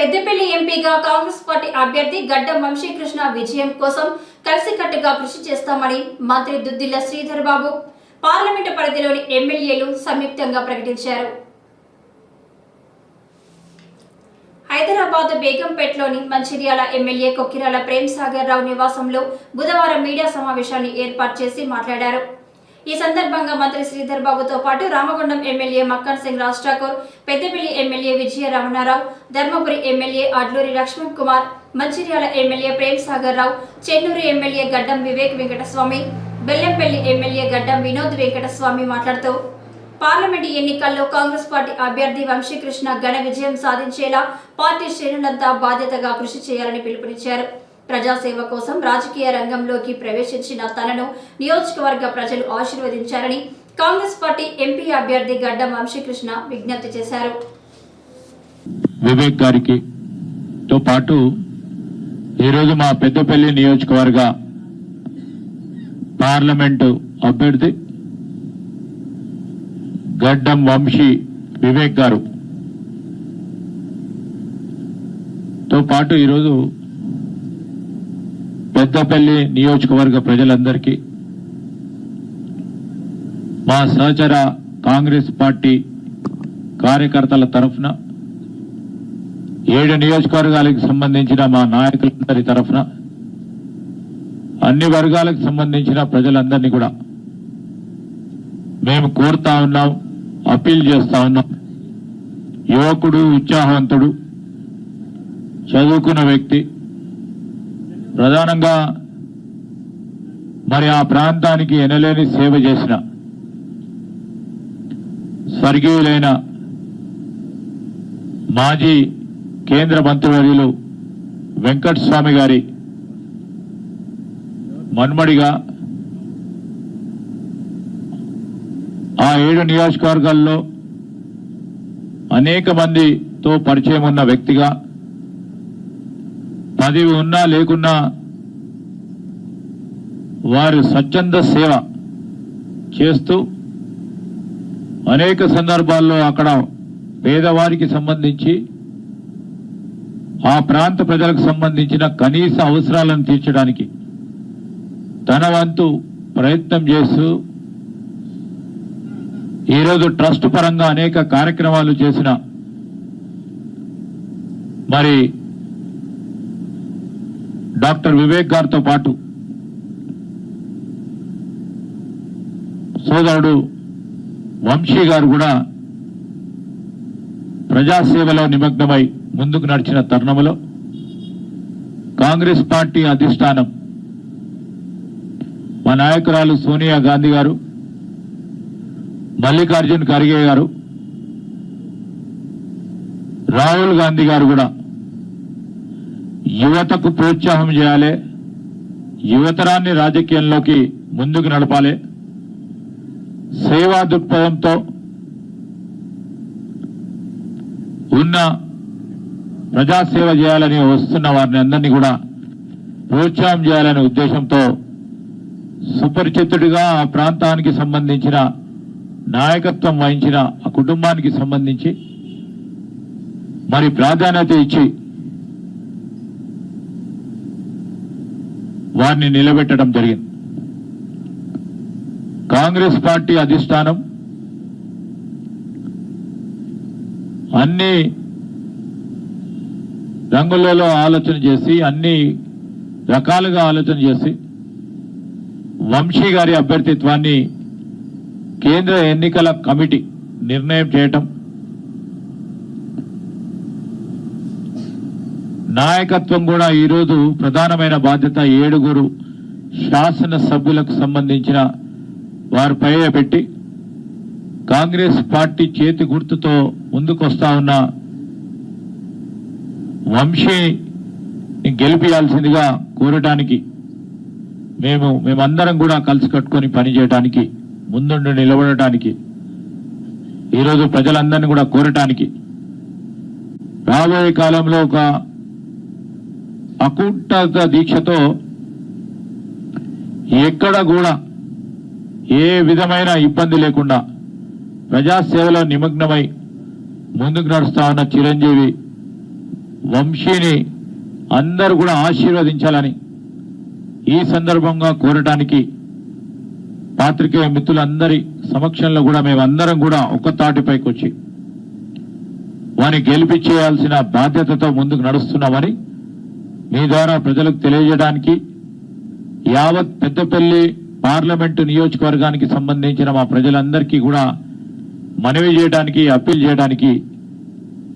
పెద్దపల్లి ఎంపీగా కాంగ్రెస్ పార్టీ అభ్యర్థి గడ్డం వంశీకృష్ణ విజయం కోసం కలిసికట్టుగా కృషి చేస్తామని మంత్రి దుద్దిల్ల శ్రీధర్ బాబు పార్లమెంటు పరిధిలోని ఎమ్మెల్యేలు సంయుక్తంగా ప్రకటించారు. హైదరాబాద్ బేగంపేటలోని మంచిర్యాల ఎమ్మెల్యే కొక్కిరాల ప్రేమ్ సాగర్ రావు నివాసంలో బుధవారం మీడియా సమావేశాన్ని ఏర్పాటు చేసి మాట్లాడారు. ఈ సందర్భంగా మంత్రి శ్రీధర్ బాబుతో పాటు Ramagundam MLA Makkan Singh Raj Thakur Peddapalli MLA Vijaya Ramanarao Dharmapuri MLA Adluri Laxman Kumar Mancherial MLA Prem Sagar Rao Chennur MLA Gaddam Vivek Venkataswamy Bellampalli MLA గడ్డం వినోద్ వెంకటస్వామి మాట్లాడుతూ పార్లమెంటు ఎన్నికల్లో కాంగ్రెస్ పార్టీ అభ్యర్థి వంశీకృష్ణ ఘన విజయం సాధించేలా పార్టీ శ్రేణులంతా బాధ్యతగా కృషి చేయాలని పిలుపునిచ్చారు. ప్రజాసేవ కోసం రాజకీయ రంగంలోకి ప్రవేశించిన తనను నియోజకవర్గ ప్రజలు ఆశీర్వదించారని కాంగ్రెస్ పార్టీ ఎంపీ అభ్యర్థి గడ్డం వంశీకృష్ణ విజ్ఞప్తి చేశారు. వివేక్ గారికి తో పాటు ఈరోజు మా పెద్దపల్లి నియోజకవర్గ పార్లమెంటు అభ్యర్థి గడ్డం వంశీ వివేక్ గారు. తో పాటు ఈరోజు పెద్దపల్లి నియోజకవర్గ ప్రజలందరికీ మా సహచర కాంగ్రెస్ పార్టీ కార్యకర్తల తరఫున ఏడు నియోజకవర్గాలకు సంబంధించిన మా నాయకులందరి తరఫున అన్ని వర్గాలకు సంబంధించిన ప్రజలందరినీ కూడా మేము కోరుతా ఉన్నాం అప్పీల్ చేస్తా ఉన్నాం. యువకుడు ఉత్సాహవంతుడు చదువుకున్న వ్యక్తి ప్రధానంగా మరి ఆ ప్రాంతానికి ఎనలేని సేవ చేసిన స్వర్గీయులైన మాజీ కేంద్ర మంత్రివర్యులు వెంకటస్వామి గారి మన్మడిగా ఆ ఏడు నియోజకవర్గాల్లో అనేక మందితో పరిచయం ఉన్న వ్యక్తిగా పదవి ఉన్నా లేకున్నా వారు స్వచ్ఛంద సేవ చేస్తూ అనేక సందర్భాల్లో అక్కడ పేదవారికి సంబంధించి ఆ ప్రాంత ప్రజలకు సంబంధించిన కనీస అవసరాలను తీర్చడానికి తన వంతు ప్రయత్నం చేస్తూ ఈరోజు ట్రస్ట్ పరంగా అనేక కార్యక్రమాలు చేసిన మరి డాక్టర్ వివేక్ గారితో పాటు సోదరుడు వంశీ గారు కూడా ప్రజాసేవలో నిమగ్నమై ముందుకు నడిచిన తరుణంలో కాంగ్రెస్ పార్టీ అధిష్టానం మా నాయకురాలు సోనియా గాంధీ గారు మల్లికార్జున్ ఖర్గే గారు రాహుల్ గాంధీ గారు కూడా యువతకు ప్రోత్సాహం చేయాలి. యువతరాన్ని రాజకీయంలోకి ముందుకు నడపాలి. సేవా దృక్పథంతో ఉన్న ప్రజాసేవ చేయాలని వస్తున్న వారిని అందరినీ కూడా ప్రోత్సాహం చేయాలనే ఉద్దేశంతో సుపరిచితుడిగా ఆ ప్రాంతానికి సంబంధించిన నాయకత్వం వహించిన ఆ కుటుంబానికి సంబంధించి మరి ప్రాధాన్యత ఇచ్చి వారిని నిలబెట్టడం జరిగింది. కాంగ్రెస్ పార్టీ అధిష్టానం అన్ని రంగులలో ఆలోచన చేసి అన్ని రకాలుగా ఆలోచన చేసి వంశీ గారి అభ్యర్థిత్వాన్ని కేంద్ర ఎన్నికల కమిటీ నిర్ణయం చేయటం నాయకత్వం కూడా ఈరోజు ప్రధానమైన బాధ్యత ఏడుగురు శాసన సభ్యులకు సంబంధించిన వారిపై పెట్టి కాంగ్రెస్ పార్టీ చేతి గుర్తుతో ముందుకొస్తా ఉన్న వంశీ గెలిపియాల్సిందిగా కోరటానికి మేము మేమందరం కూడా కలిసి కట్టుకొని పనిచేయటానికి ముందుండి నిలబడటానికి ఈరోజు ప్రజలందరినీ కూడా కోరటానికి రాబోయే కాలంలో ఒక అకుంఠ దీక్షతో ఎక్కడ కూడా ఏ విధమైన ఇబ్బంది లేకుండా ప్రజాసేవలో నిమగ్నమై ముందుకు నడుస్తా ఉన్న చిరంజీవి వంశీని అందరూ కూడా ఆశీర్వదించాలని ఈ సందర్భంగా కోరటానికి పాత్రికేయ మిత్రులందరి సమక్షంలో కూడా మేమందరం కూడా ఒక తాటిపైకి వచ్చి వారిని గెలిపించేయాల్సిన బాధ్యతతో ముందుకు నడుస్తున్నామని మీ ద్వారా ప్రజలకు తెలియజేయడానికి యావత్ పెద్దపల్లి పార్లమెంటు నియోజకవర్గానికి సంబంధించిన మా ప్రజలందరికీ కూడా మనవి చేయడానికి అప్పీల్ చేయడానికి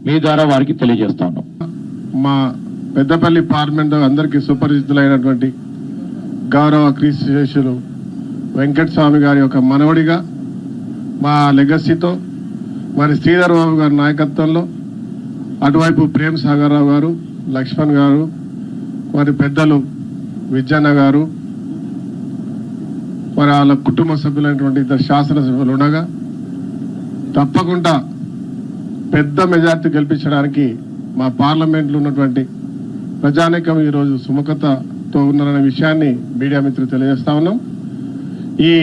మీ ద్వారా వారికి తెలియజేస్తాను మా పెద్దపల్లి పార్లమెంట్ అందరికీ సుపరిచితులైనటువంటి గౌరవ క్రీస్తుశేషులు వెంకటస్వామి గారి యొక్క మనవడిగా మా లెగసీతో మరి శ్రీధర్ బాబు గారి నాయకత్వంలో అటువైపు ప్రేమ్ సాగర్రావు గారు లక్ష్మణ్ గారు మరి పెద్దలు విజ్జన్న గారు మరి వాళ్ళ కుటుంబ సభ్యులైనటువంటి ఇద్దరు శాసనసభ్యులు ఉండగా తప్పకుండా పెద్ద మెజార్టీ గెలిపించడానికి మా పార్లమెంట్లో ఉన్నటువంటి ప్రజానీకం ఈరోజు సుముఖతతో ఉన్నారనే విషయాన్ని మీడియా మిత్రులు తెలియజేస్తా ఉన్నాం. ఈ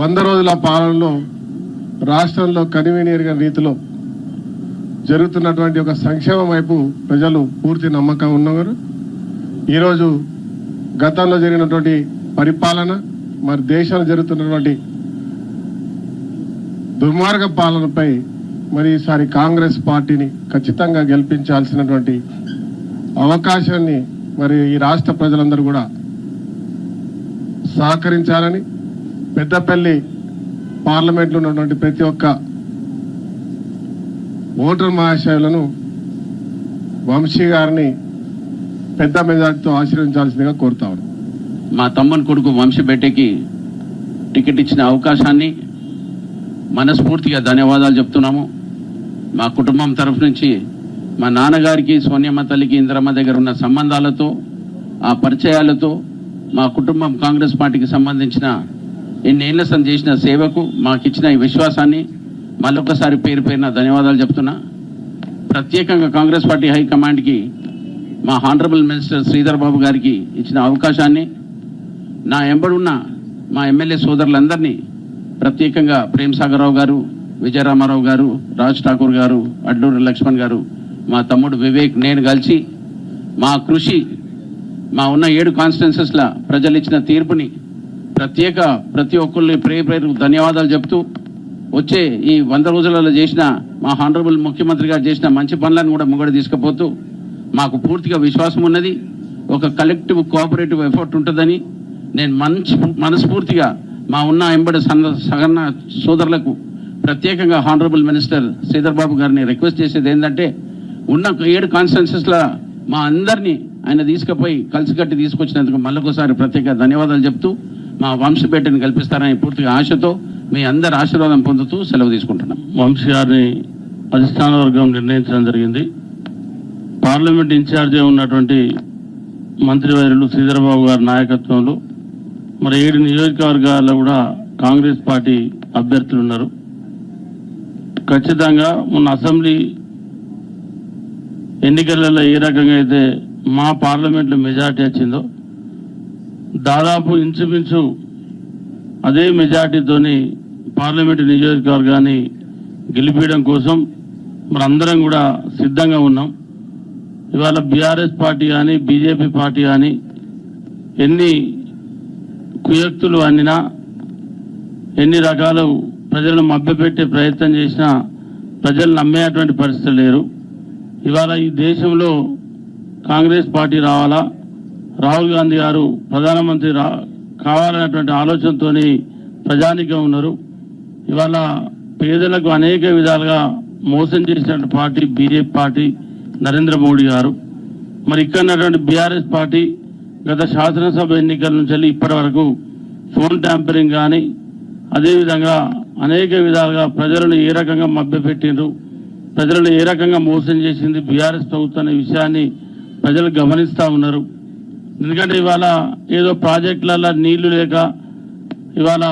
వంద రోజుల పాలనలో రాష్ట్రంలో కన్వీనియర్గా రీతిలో జరుగుతున్నటువంటి ఒక సంక్షేమం వైపు ప్రజలు పూర్తి నమ్మకం ఉన్నవారు. ఈరోజు గతంలో జరిగినటువంటి పరిపాలన మరి దేశంలో జరుగుతున్నటువంటి దుర్మార్గ పాలనపై మరి ఈసారి కాంగ్రెస్ పార్టీని ఖచ్చితంగా గెలిపించాల్సినటువంటి అవకాశాన్ని మరి ఈ రాష్ట్ర ప్రజలందరూ కూడా సహకరించాలని పెద్దపల్లి పార్లమెంట్లో ఉన్నటువంటి ప్రతి ఒక్క ఓటర్ మహాశయులను వంశీ గారిని పెద్ద మెజార్టీతో ఆశీర్వదించాల్సిందిగా కోరుతా మా తమ్మని కొడుకు వంశబెట్టెకి టికెట్ ఇచ్చిన అవకాశాన్ని మనస్ఫూర్తిగా ధన్యవాదాలు చెప్తున్నాము. మా కుటుంబం తరఫు నుంచి మా నాన్నగారికి సోనియమ్మ తల్లికి ఇందిరమ్మ దగ్గర ఉన్న సంబంధాలతో ఆ పరిచయాలతో మా కుటుంబం కాంగ్రెస్ పార్టీకి సంబంధించిన ఎన్నేళ్ళ సంది చేసిన సేవకు మాకిచ్చిన ఈ విశ్వాసాన్ని మళ్ళొకసారి పేరు పేరున ధన్యవాదాలు చెప్తున్నా. ప్రత్యేకంగా కాంగ్రెస్ పార్టీ హైకమాండ్కి మా హానరబుల్ మినిస్టర్ శ్రీధర్ బాబు గారికి ఇచ్చిన అవకాశాన్ని నా ఎంబడున్న మా ఎమ్మెల్యే సోదరులందరినీ ప్రత్యేకంగా ప్రేమ్ సాగర్రావు గారు విజయరామారావు గారు రాజ్ ఠాకూర్ గారు అడ్లూరి లక్ష్మణ్ గారు మా తమ్ముడు వివేక్ నేను కలిసి మా కృషి మా ఉన్న ఏడు కాన్స్టిట్యున్సెస్ల ప్రజలు ఇచ్చిన తీర్పుని ప్రత్యేక ప్రతి ఒక్కళ్ళు ప్రేరు ధన్యవాదాలు చెప్తూ వచ్చే ఈ వంద రోజులలో చేసిన మా హానరబుల్ ముఖ్యమంత్రి గారు చేసిన మంచి పనులను కూడా ముంగడు తీసుకుపోతూ మాకు పూర్తిగా విశ్వాసం ఉన్నది. ఒక కలెక్టివ్ కోఆపరేటివ్ ఎఫర్ట్ ఉంటుందని నేను మంచి మనస్ఫూర్తిగా మా ఉన్న ఎంబడి సగన్న సోదరులకు ప్రత్యేకంగా హానరబుల్ మినిస్టర్ శ్రీధర్బాబు గారిని రిక్వెస్ట్ చేసేది ఏంటంటే ఉన్న ఏడు కాన్స్టిట్యున్సీస్లో మా అందరినీ ఆయన తీసుకుపోయి కలిసికట్టి తీసుకొచ్చినందుకు మళ్ళొకసారి ప్రత్యేక ధన్యవాదాలు చెప్తూ మా వంశపేటను కల్పిస్తారని పూర్తిగా ఆశతో మీ అందరి ఆశీర్వాదం పొందుతూ సెలవు తీసుకుంటున్నాం. వంశీ గారిని అధిష్టాన వర్గం నిర్ణయించడం జరిగింది. పార్లమెంట్ ఇన్ఛార్జి ఉన్నటువంటి మంత్రివర్యులు శ్రీధరబాబు గారి నాయకత్వంలో మరి ఏడు నియోజకవర్గాల్లో కూడా కాంగ్రెస్ పార్టీ అభ్యర్థులు ఉన్నారు. ఖచ్చితంగా మొన్న అసెంబ్లీ ఎన్నికలలో ఏ రకంగా అయితే మా పార్లమెంట్లో మెజార్టీ వచ్చిందో దాదాపు ఇంచుమించు అదే మెజార్టీతోని పార్లమెంటు నియోజకవర్గాన్ని గెలిపించడం కోసం మరి అందరం కూడా సిద్ధంగా ఉన్నాం. ఇవాళ బీఆర్ఎస్ పార్టీ కానీ బీజేపీ పార్టీ కానీ ఎన్ని కుయక్తులు అన్నినా ఎన్ని రకాలు ప్రజలను మభ్యపెట్టే ప్రయత్నం చేసినా ప్రజలు నమ్మేటువంటి పరిస్థితులు లేరు. ఇవాళ ఈ దేశంలో కాంగ్రెస్ పార్టీ రావాలా? రాహుల్ గాంధీ గారు ప్రధానమంత్రి రా కావాలనేటువంటి ఆలోచనతోని ప్రజానిగా ఉన్నారు. ఇవాళ పేదలకు అనేక విధాలుగా మోసం చేసినటువంటి party BJP party Narendra Modi garu. మరి ఇక్కడ బీఆర్ఎస్ పార్టీ గత శాసనసభ ఎన్నికల నుంచి వెళ్ళి ఇప్పటి వరకు ఫోన్ ట్యాంపరింగ్ కానీ అదేవిధంగా అనేక విధాలుగా ప్రజలను ఏ రకంగా మభ్యపెట్టిండ్రు ప్రజలను ఏ రకంగా మోసం చేసింది బీఆర్ఎస్ ప్రభుత్వం అనే విషయాన్ని ప్రజలు గమనిస్తూ ఉన్నారు. ఎందుకంటే ఇవాళ ఏదో ప్రాజెక్టులలో నీళ్ళు లేక ఇవాళ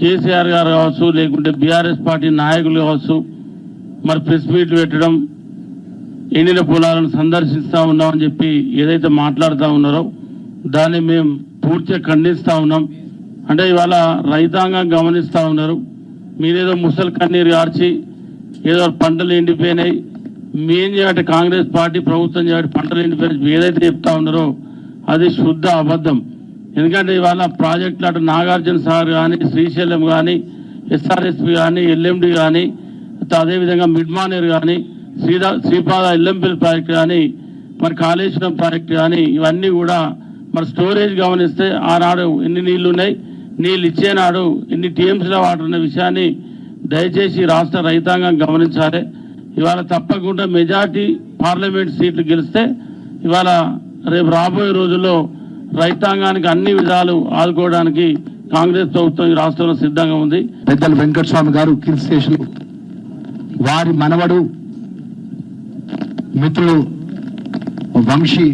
కేసీఆర్ గారు కావచ్చు లేకుంటే బీఆర్ఎస్ పార్టీ నాయకులు కావచ్చు మరి ప్రెస్ మీట్ పెట్టడం ఎండిన పొలాలను సందర్శిస్తా ఉన్నామని చెప్పి ఏదైతే మాట్లాడుతూ ఉన్నారో దాన్ని మేము పూర్తిగా ఖండిస్తా ఉన్నాం. అంటే ఇవాళ రైతాంగం గమనిస్తా ఉన్నారు. మీరేదో ముసలి కన్నీరు కార్చి ఏదో పంటలు ఎండిపోయినాయి. మేం చేయబట్టి కాంగ్రెస్ పార్టీ ప్రభుత్వం చేయబట్టి పంటలు ఎండిపోయినాయి. ఏదైతే చెప్తా ఉన్నారో అది శుద్ధ అబద్ధం. ఎందుకంటే ఇవాళ ప్రాజెక్టులు అటు నాగార్జున సార్ కానీ శ్రీశైలం కానీ ఎస్ఆర్ఎస్పి కానీ ఎల్ఎండి కానీ అదేవిధంగా మిడ్మానేర్ కానీ శ్రీదా శ్రీపాద ఎల్ఎంపిల్ ప్రాజెక్ట్ కానీ మరి కాళేశ్వరం ప్రాజెక్ట్ కానీ ఇవన్నీ కూడా మరి స్టోరేజ్ గమనిస్తే ఆనాడు ఎన్ని నీళ్ళు ఉన్నాయి నీళ్ళు ఇచ్చేనాడు ఎన్ని టీఎంసీలో వాటర్ ఉన్న విషయాన్ని దయచేసి రాష్ట్ర రైతాంగం గమనించాలి. ఇవాళ తప్పకుండా మెజార్టీ పార్లమెంట్ సీట్లు గెలిస్తే ఇవాళ రేపు రాబోయే రోజుల్లో రైతాంగానికి అన్ని విధాలు ఆదుకోవడానికి కాంగ్రెస్ ప్రభుత్వం ఈ రాష్ట్రంలో సిద్ధంగా ఉంది. పెద్దల వెంకటస్వామి గారు కిల్ స్టేషన్ వారి మనవడు మిత్రులు వంశీ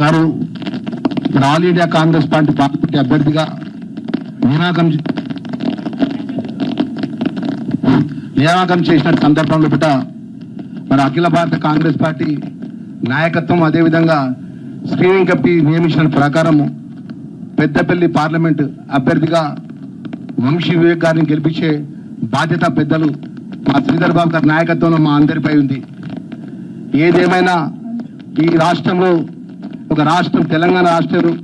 గారు మరి all India Congress party party అభ్యర్థిగా నియామకం నియామకం చేసిన సందర్భంలో బిడ్డ మన అఖిల భారత కాంగ్రెస్ పార్టీ నాయకత్వం అదేవిధంగా స్క్రీనింగ్ కమిటీ నియమించిన ప్రకారము పెద్దపల్లి పార్లమెంట్ అభ్యర్థిగా వంశీ వివేక్ గారిని గెలిపించే బాధ్యత పెద్దలు మా శ్రీధర్ బాబు గారి నాయకత్వంలో మా అందరిపై ఉంది. ఏదేమైనా ఈ రాష్ట్రంలో ఒక రాష్ట్రం తెలంగాణ రాష్ట్రం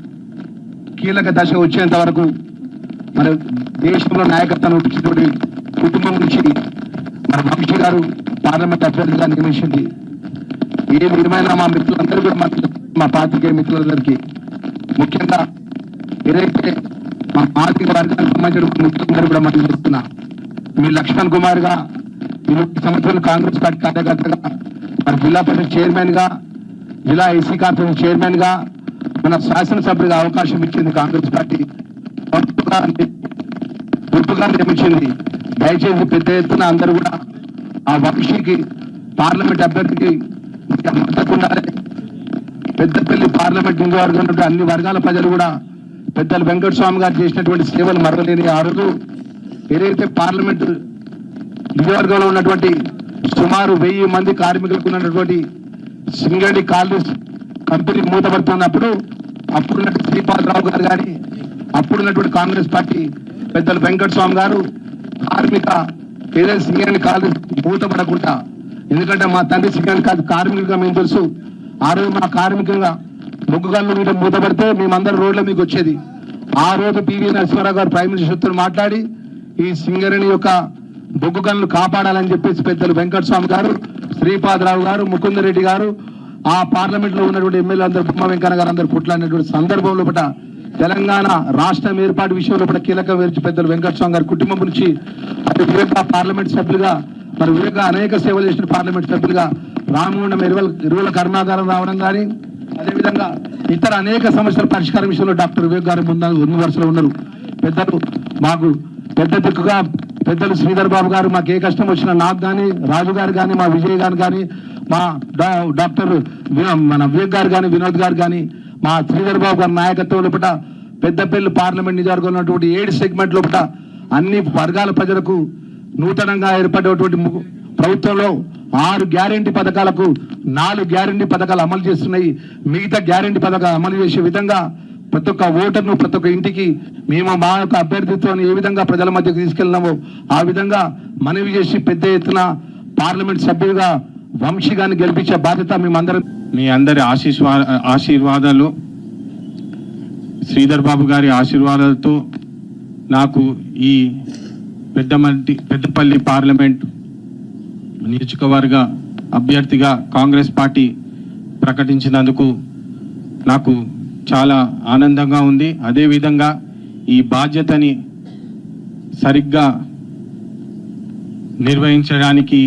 కీలక దశ వచ్చేంత వరకు మరి దేశంలో నాయకత్వం కుటుంబం నుంచి మన వంశీ గారు పార్లమెంట్ అభ్యర్థిగా నియమించింది. ఏ విధమైన మా మిత్రులందరూ కూడా మా మా పాత్రికేయ మిత్రులందరికీ ముఖ్యంగా ఏదైతే మా ఆర్థిక వర్గానికి సంబంధించిన ముఖ్యంగా కూడా మనం చెప్తున్నా మీ లక్ష్మణ్ కుమార్గా ఇరవై సంవత్సరాలు కాంగ్రెస్ పార్టీ కార్యకర్తగా మరి జిల్లా పరిషత్ చైర్మన్గా జిల్లా ఎస్సీ కార్పొరేషన్ చైర్మన్గా మన శాసనసభ్యుడిగా అవకాశం ఇచ్చింది కాంగ్రెస్ పార్టీ. గుర్తుగా నియమించింది దయచేసి పెద్ద ఎత్తున అందరూ కూడా ఆ వంశీకి పార్లమెంట్ అభ్యర్థికి ఉండాలి పెద్దపల్లి పార్లమెంట్ నియోజకవర్గం అన్ని వర్గాల ప్రజలు కూడా పెద్దలు వెంకటస్వామి గారు చేసినటువంటి సేవలు మరవలేని ఆ రోజు ఏదైతే పార్లమెంట్ నియోజకవర్గంలో ఉన్నటువంటి సుమారు వెయ్యి మంది కార్మికులకు ఉన్నటువంటి సింగడి కాలేజ్ కంపెనీ మూతపడుతున్నప్పుడు అప్పుడున్నటువంటి శ్రీపాదరావు గారు కానీ అప్పుడున్నటువంటి కాంగ్రెస్ పార్టీ పెద్దలు వెంకటస్వామి గారు కార్మిక ఏదైనా సింగడి కాలేజ్ మూతపడకుండా ఎందుకంటే మా తండ్రి సింగడి కాదు కార్మికులుగా మేము తెలుసు. ఆ రోజు మా కార్మికంగా ముగ్గుగల్లు మీద మూతపడితే మేమందరం రోడ్ల మీకు వచ్చేది. ఆ రోజు పివి నరసింహారావు గారు ప్రైమ్ మినిస్టర్తో మాట్లాడి ఈ సింగరేణి యొక్క బొగ్గు గనులు కాపాడాలని చెప్పేసి పెద్దలు వెంకటస్వామి గారు శ్రీపాదరావు గారు ముకుందరెడ్డి గారు ఆ పార్లమెంట్లో ఉన్నటువంటి ఎమ్మెల్యే అందరూ బొమ్మ వెంకన్న గారు అందరూ పుట్లాడినటువంటి సందర్భంలో పట తెలంగాణ రాష్ట్రం ఏర్పాటు విషయంలో పట కీలక వేర్చి పెద్దలు వెంకటస్వామి గారి కుటుంబం నుంచి అటు పార్లమెంట్ సభ్యులుగా మరి వివేక అనేక సేవలు చేసిన పార్లమెంట్ సభ్యులుగా రామగుండం ఎరువుల ఎరువుల కర్మాగారం రావడం కానీ అదేవిధంగా ఇతర అనేక సమస్యల పరిష్కారం విషయంలో డాక్టర్ వివేక్ గారు ముందు ముందు వరుసలో ఉన్నారు. పెద్దలు మాకు పెద్ద దిక్కుగా పెద్దలు శ్రీధర్ బాబు గారు మాకు ఏ కష్టం వచ్చినా నాకు కానీ రాజు గారు కానీ మా విజయ్ గారు కానీ మా డా- డాక్టర్ మన వివేక్ గారు కానీ వినోద్ గారు కానీ మా శ్రీధర్ బాబు గారి నాయకత్వం లోపల పెద్దపల్లి పార్లమెంట్ నియోజకవర్గంలో ఉన్నటువంటి ఏడు సెగ్మెంట్ లోపల అన్ని వర్గాల ప్రజలకు నూతనంగా ఏర్పడేటువంటి ము- ప్రభుత్వంలో ఆరు గ్యారెంటీ పథకాలకు నాలుగు గ్యారెంటీ పథకాలు అమలు చేస్తున్నాయి. మిగతా గ్యారెంటీ పథకాలు అమలు చేసే విధంగా ప్రతి ఒక్క ఓటర్ను ప్రతి ఒక్క ఇంటికి మేము మా యొక్క అభ్యర్థిత్వాన్ని ఏ విధంగా ప్రజల మధ్యకు తీసుకెళ్ళినామో ఆ విధంగా మనవి చేసి పెద్ద ఎత్తున పార్లమెంట్ సభ్యులుగా వంశీగాన్ని గెలిపించే బాధ్యత మేమందరం మీ అందరి ఆశీర్వా ఆశీర్వాదాలు. శ్రీధర్ బాబు గారి ఆశీర్వాదాలతో నాకు ఈ పెద్దమంటి పెద్దపల్లి పార్లమెంట్ నియోజకవర్గ అభ్యర్థిగా కాంగ్రెస్ పార్టీ ప్రకటించినందుకు నాకు చాలా ఆనందంగా ఉంది. అదేవిధంగా ఈ బాధ్యతని సరిగ్గా నిర్వహించడానికి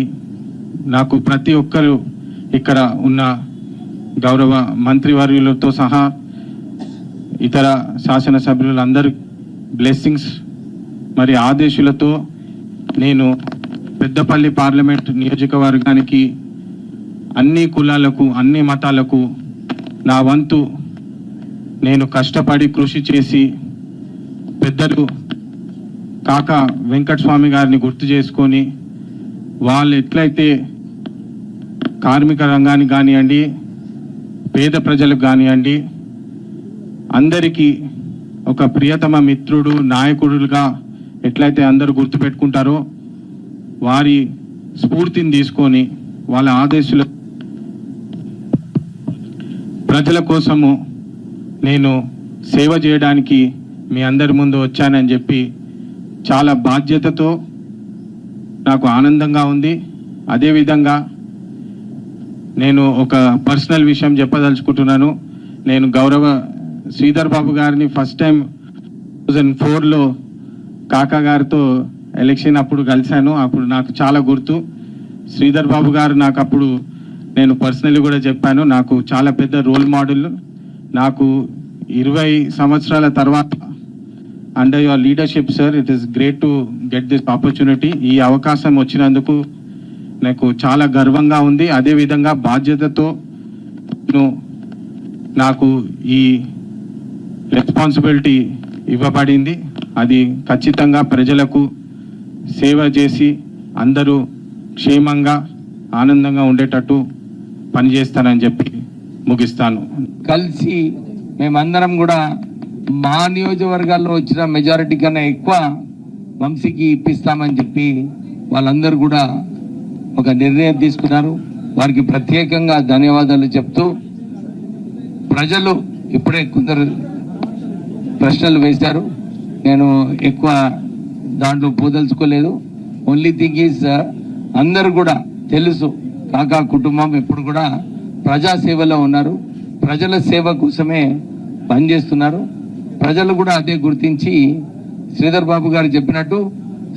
నాకు ప్రతి ఒక్కరు ఇక్కడ ఉన్న గౌరవ మంత్రివర్యులతో సహా ఇతర శాసనసభ్యులందరూ బ్లెస్సింగ్స్ మరి ఆదేశాలతో నేను పెద్దపల్లి పార్లమెంట్ నియోజకవర్గానికి అన్ని కులాలకు అన్ని మతాలకు నా వంతు నేను కష్టపడి కృషి చేసి పెద్దలు కాక వెంకటస్వామి గారిని గుర్తు చేసుకొని వాళ్ళు ఎట్లయితే కార్మిక రంగానికి కానివ్వండి పేద ప్రజలకు కానివ్వండి అందరికీ ఒక ప్రియతమ మిత్రుడు నాయకుడుగా ఎట్లయితే అందరూ గుర్తుపెట్టుకుంటారో వారి స్ఫూర్తిని తీసుకొని వాళ్ళ ఆదేశాలు ప్రజల కోసము నేను సేవ చేయడానికి మీ అందరి ముందు వచ్చానని చెప్పి చాలా బాధ్యతతో నాకు ఆనందంగా ఉంది. అదేవిధంగా నేను ఒక పర్సనల్ విషయం చెప్పదలుచుకుంటున్నాను. నేను గౌరవ శ్రీధర్ బాబు గారిని ఫస్ట్ టైం టూ థౌజండ్ ఫోర్లో కాకా గారితో ఎలక్షన్ అప్పుడు కలిశాను. అప్పుడు నాకు చాలా గుర్తు. శ్రీధర్ బాబు గారు నాకు అప్పుడు నేను పర్సనల్లీ కూడా చెప్పాను నాకు చాలా పెద్ద రోల్ మోడల్. నాకు ఇరవై సంవత్సరాల తర్వాత under your leadership sir it is great to get this opportunity ఈ అవకాశం వచ్చినందుకు నాకు చాలా గర్వంగా ఉంది. అదేవిధంగా బాధ్యతతో నాకు ఈ రెస్పాన్సిబిలిటీ ఇవ్వబడింది. అది ఖచ్చితంగా ప్రజలకు సేవ చేసి అందరూ క్షేమంగా ఆనందంగా ఉండేటట్టు పనిచేస్తానని చెప్పి ముగిస్తాను. కలిసి మేమందరం కూడా మా నియోజకవర్గాల్లో వచ్చిన మెజారిటీ కన్నా ఎక్కువ వంశీకి ఇప్పిస్తామని చెప్పి వాళ్ళందరూ కూడా ఒక నిర్ణయం తీసుకున్నారు. వారికి ప్రత్యేకంగా ధన్యవాదాలు చెప్తూ ప్రజలు ఇప్పుడే కొందరు ప్రశ్నలు వేశారు. నేను ఎక్కువ దాంట్లో పోదలుచుకోలేదు. ఓన్లీ థింగ్ ఈజ్ అందరూ కూడా తెలుసు కాకా కుటుంబం ఎప్పుడు కూడా ప్రజా సేవలో ఉన్నారు. ప్రజల సేవ కోసమే పనిచేస్తున్నారు. ప్రజలు కూడా అదే గుర్తించి శ్రీధర్ బాబు గారు చెప్పినట్టు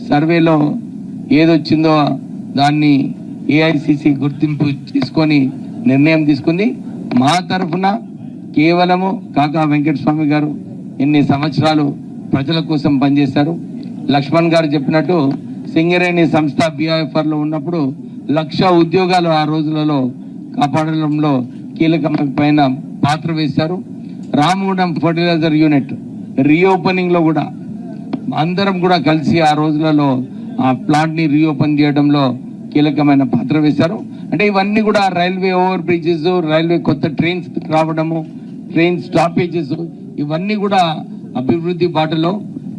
సర్వేలో ఏదొచ్చిందో దాన్ని ఏఐసిసి గుర్తింపు తీసుకొని నిర్ణయం తీసుకుంది. మా తరఫున కేవలము కాకా వెంకటస్వామి గారు ఎన్ని సంవత్సరాలు ప్రజల కోసం పనిచేశారు. లక్ష్మణ్ గారు చెప్పినట్టు సింగరేణి సంస్థ బీఐఎఫ్ఆర్లో ఉన్నప్పుడు లక్ష ఉద్యోగాలు ఆ రోజులలో కాపాడడంలో కీలకమైన పాత్ర వేశారు. రామగుండం ఫర్టిలైజర్ యూనిట్ రీఓపెనింగ్లో కూడా అందరం కూడా కలిసి ఆ రోజులలో ఆ ప్లాంట్ని రీఓపెన్ చేయడంలో కీలకమైన పాత్ర వేశారు. అంటే ఇవన్నీ కూడా రైల్వే ఓవర్ బ్రిడ్జెస్ రైల్వే కొత్త ట్రైన్స్ రావడము ట్రైన్ స్టాపేజెస్ ఇవన్నీ కూడా అభివృద్ధి బాటలో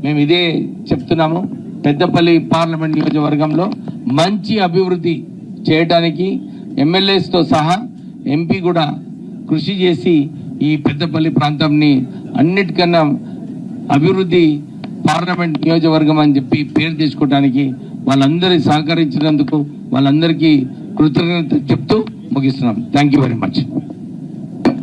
మేము ఇదే చెప్తున్నాము. పెద్దపల్లి పార్లమెంట్ నియోజకవర్గంలో మంచి అభివృద్ధి చేయడానికి ఎమ్మెల్యేస్తో సహా ఎంపీ కూడా కృషి చేసి ఈ పెద్దపల్లి ప్రాంతంని అన్నిటికన్నా అభివృద్ధి పార్లమెంట్ నియోజకవర్గం అని చెప్పి పేరు తెచ్చుకోవడానికి వాళ్ళందరి సహకరించినందుకు వాళ్ళందరికీ కృతజ్ఞత చెప్తూ ముగిస్తున్నాం. Thank you very much